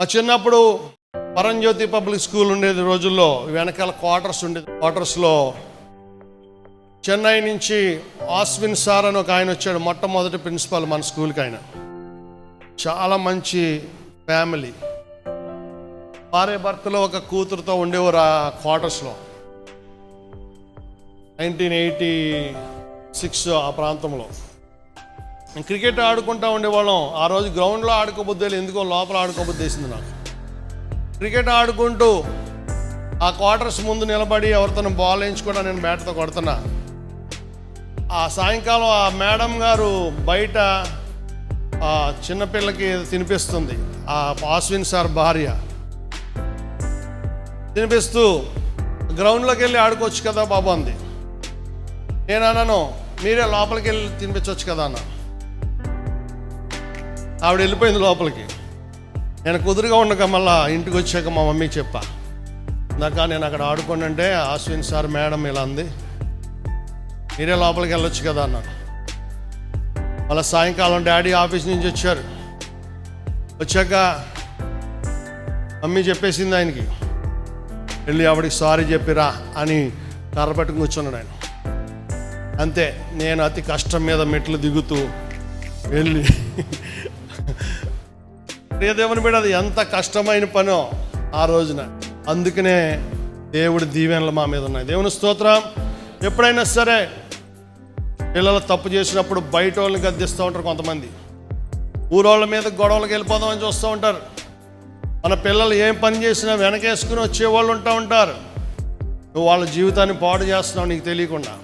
మా చిన్నప్పుడు పరంజ్యోతి public school ఉండేది రోజుల్లో వెనకాల క్వార్టర్స్ ఉండేది. క్వార్టర్స్లో చెన్నై నుంచి ఆస్విన్ సార్ అని ఒక ఆయన వచ్చాడు మొట్టమొదటి ప్రిన్సిపాల్ మన స్కూల్కి ఆయన. చాలా మంచి ఫ్యామిలీ. భార్య భర్తలో ఒక కూతురుతో ఉండేవారు ఆ క్వార్టర్స్లో. నైన్టీన్ ఎయిటీ సిక్స్ ఆ ప్రాంతంలో. క్రికెట్ ఆడుకుంటా ఉండేవాళ్ళం. ఆ రోజు గ్రౌండ్లో ఆడుకోబుద్ది ఎందుకో లోపల ఆడుకోబుద్ది నాకు. క్రికెట్ ఆడుకుంటూ ఆ క్వార్టర్స్ ముందు నిలబడి ఎవరితో బాల్ వేయించుకోవడం నేను బ్యాట్తో కొడుతున్నా. ఆ సాయంకాలం ఆ మేడం గారు బయట ఆ చిన్నపిల్లకి తినిపిస్తుంది. ఆ ఆశ్విన్ సార్ భార్య. తినిపిస్తూ గ్రౌండ్లోకి వెళ్ళి ఆడుకోవచ్చు కదా బాబు అంది. నేను అన్నాను మీరే లోపలికి వెళ్ళి తినిపించవచ్చు కదా అన్న. ఆవిడ వెళ్ళిపోయింది లోపలికి. నేను కుదురుగా ఉండగా మళ్ళా ఇంటికి వచ్చాక మా మమ్మీ చెప్పా ఇందాక నేను అక్కడ ఆడుకోండి అంటే అశ్విన్ సార్ మేడం ఇలా అంది. మీరే లోపలికి వెళ్ళొచ్చు కదా అన్నాను మళ్ళీ సాయంకాలం డాడీ ఆఫీస్ నుంచి వచ్చారు. వచ్చాక మమ్మీ చెప్పేసింది ఆయనకి వెళ్ళి ఆవిడకి సారీ చెప్పిరా అని కర్ర కూర్చున్నాడు ఆయన. అంతే నేను అతి కష్టం మీద మెట్లు దిగుతూ వెళ్ళి ప్రియదేవుని బిడ్డ అది ఎంత కష్టమైన పనో ఆ రోజున. అందుకనే దేవుడి దీవెనలు మా మీద ఉన్నాయి. దేవుని స్తోత్రం. ఎప్పుడైనా సరే పిల్లలు తప్పు చేసినప్పుడు బయట వాళ్ళని గద్దిస్తూ ఉంటారు కొంతమంది. ఊరోళ్ళ మీద గొడవలకు వెళ్ళిపోదామని చూస్తూ ఉంటారు. మన పిల్లలు ఏం పని చేసినా వెనకేసుకుని వచ్చేవాళ్ళు ఉంటా ఉంటారు. నువ్వు వాళ్ళ జీవితాన్ని పాడు చేస్తున్నావు నీకు తెలియకుండా.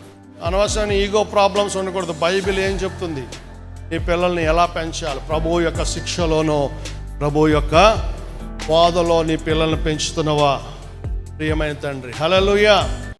అనవసరమైన ఈగో ప్రాబ్లమ్స్ ఉండకూడదు. బైబిల్ ఏం చెప్తుంది? నీ పిల్లల్ని ఎలా పెంచాలి? ప్రభు యొక్క శిక్షలోనో ప్రభు యొక్క బాధలో నీ పిల్లల్ని పెంచుతున్నవా? ప్రియమైన తండ్రి. హలో